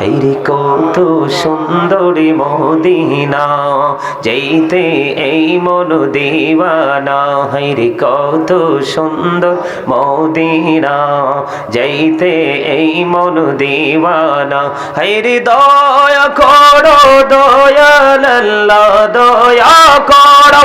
হেরি কত সুন্দরী মদিনা, যেইতে এই মন দিবানা। হেরি কত সুন্দর মদিনা, যেইতে এই মন দিবানা। হেরি দয়া করো, দয়াল দয়া করো।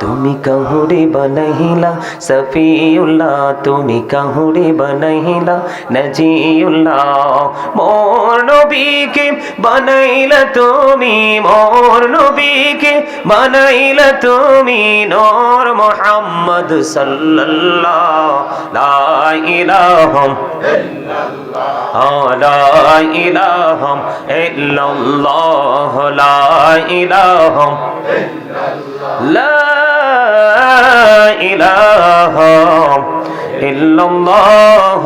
তুমি কাহুরে বনহিলা সফিউল্লাহ, তুমি কাহুরে বনহিলা নজিউল্লাহ, মোর নবীকে বনাইলা তুমি, মোর নবীকে বনাইলা তুমি, নূর মুহাম্মদ সাল্লাল্লাহ, লা ইলাহা লা ইলাহা ইল্লাল্লাহ, লা ইলাহা لا إله إلا الله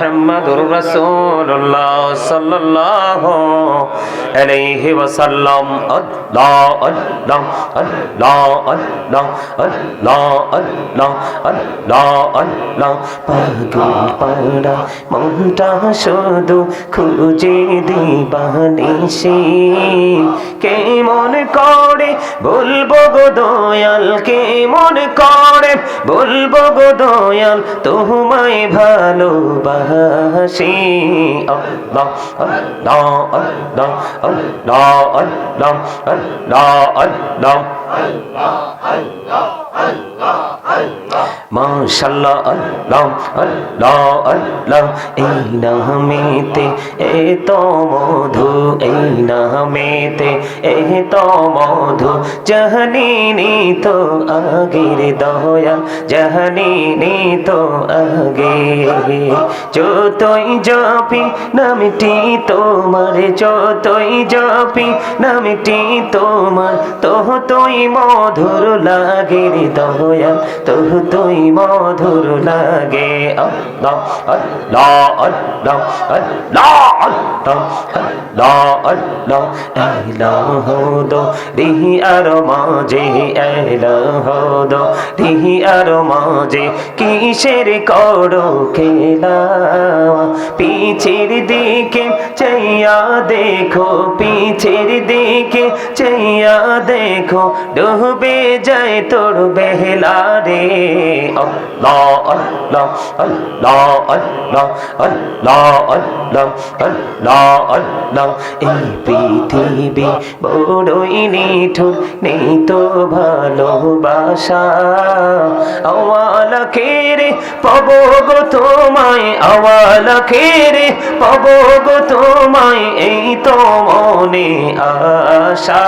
মোহাম্মদুর রাসূলুল্লাহ সাল্লাল্লাহু আলাইহি ওয়াসাল্লাম। আল্লাহ আল্লাহ আল্লাহ আল্লাহ আল্লাহ আল্লাহ আল্লাহ আল্লাহ। পাগল পাড়া, মনটা শুধু খুঁজে দিবানিসি কেমন করে বলব গো দয়াল, কে মন করে বলব গো দয়াল, তোমায় ভালোবাস। আল্লাহ আল্লাহ আল্লাহ আল্লাহ আল্লাহ আল্লাহ আল্লাহ মাশাল্লাহ আল্লাহ এত মধু, এই নামেতে জাহানিনি তো আগের দয়া জাহানিনি তো আগে। যতই জপি, নামটি তোমার, যতই জপি, নামটি তোমার তো তোই মধুর লাগে রে দয়াল তহু তুই মধুর লাগে রিহি আর মাঝে এল হদ রিহি আর মাঝে কিসের করো খেলা পিছের দিকে চাইয়া দেখো পিছের দিকে চাই চাইয়া দেখো, ডুবে যায় তোর বেহলা রে এই পৃথিবী বড়ই নেই তো ভালোবাসা। খেরে পাব গো তোমায় আওয়াল খেরে পাব গো তোমায়, এই তো মনে আশা।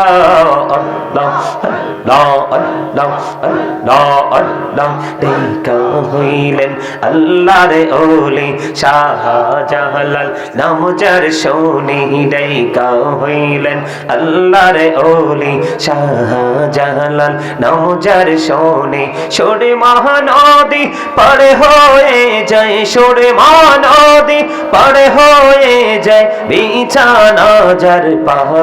আল্লাহ আল্লাহ আল্লাহ আল্লাহ আল্লাহ দেখা হইলেন আল্লাহর ওলি শাহজালাল, নাম যার শোনি দেখা হইলেন। আল্লাহর ওলি শাহজালাল, নাম যার শোনে সরে মহানদী পারে হয়ে যায়। সরে মহানদী পারে হয়ে যায়, বিছানা যার পাহা